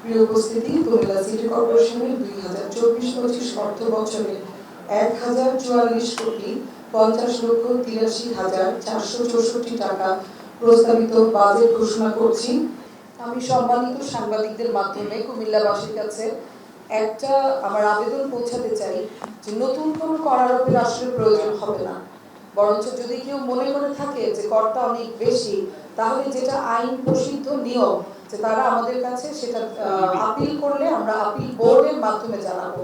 প্রিয় উপস্থিতি কুমিল্লা সিটি কর্পোরেশনের দুই হাজার চব্বিশ পঁচিশ অর্থ বছরে এক হাজার চুয়াল্লিশ কোটি পঞ্চাশ লক্ষ তিরাশি হাজার চারশো চৌষট্টি টাকা প্রস্তাবিত বাজেট ঘোষণা করছি। আমি সম্মানিত সাংবাদিকদের মাধ্যমে কুমিল্লাবাসীর কাছে একটা আমার আবেদন পৌঁছাতে চাই যে নতুন কোনো করারোপের আসলে প্রয়োজন হবে না। বরঞ্চ যদি কেউ মনে করে থাকে যে করটা অনেক বেশি, তাহলে যেটা আইন প্রসিদ্ধ নিয়ম, যে তারা আমাদের কাছে সেটা আপিল করলে আমরা আপিল বোর্ডের মাধ্যমে জানাব।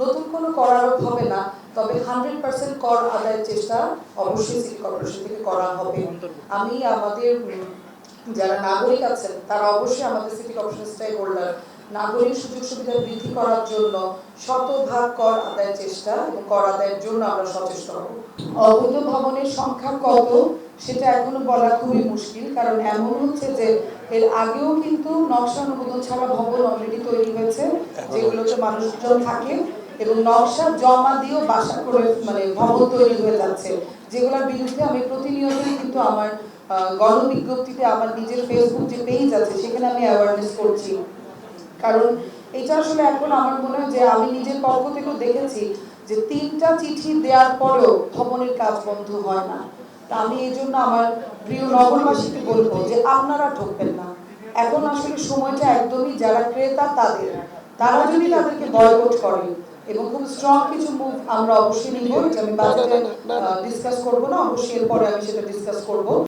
নতুন কোনো করারোপ হবে না, তবে হান্ড্রেড পার্সেন্ট কর আদায়ের চেষ্টা অবশ্যই সিটি কর্পোরেশন থেকে করা হবে। আমি আমাদের যারা নাগরিক আছেন, তারা অবশ্যই আমাদের সিটি কর্পোরেশন স্টেক হোল্ডার নাগরিক সুযোগ সুবিধা বৃদ্ধি করার জন্য শতভাগ কর আদায়ের চেষ্টা এবং কর আদায়ের জন্য আমরা সচেষ্ট হব। অবৈধ ভবনের সংখ্যা কত সেটা এখনও বলা খুবই মুশকিল কারণ এমন হচ্ছে যে এর আগেও কিন্তু নকশা অনুমোদন ছাড়া ভবন অলরেডি তৈরি হয়েছে যেগুলোতে মানুষজন থাকে এবং নকশা জমা দিয়েও বাসা করে মানে ভবন তৈরি হয়ে যাচ্ছে যেগুলোর বিরুদ্ধে আমি প্রতিনিয়তই কিন্তু আমার গণবিজ্ঞপ্তিতে আমার নিজের ফেসবুক যে পেজ আছে সেখানে আমি অ্যাওয়ারনেস করছি। কারণ এটা আসলে এখন আমার মনে হয় যে আমি নিজের পক্ষ থেকেও দেখেছি যে তিনটা চিঠি দেওয়ার পরেও ভবনের কাজ বন্ধ হয় না। তা আমি এই জন্য আমার প্রিয় নগরবাসীকে বলব যে আপনারা ঠকবেন না। এখন আসলে সময়টা একদমই যারা ক্রেতা তাদের। তারা যদি তাদেরকে বয়কট করে এবং খুব স্ট্রং কিছু মুভ আমরা অবশ্যই নিব আমি বাজেটে ডিসকাস করব না অবশ্যই এরপরে আমি সেটা ডিসকাস করব।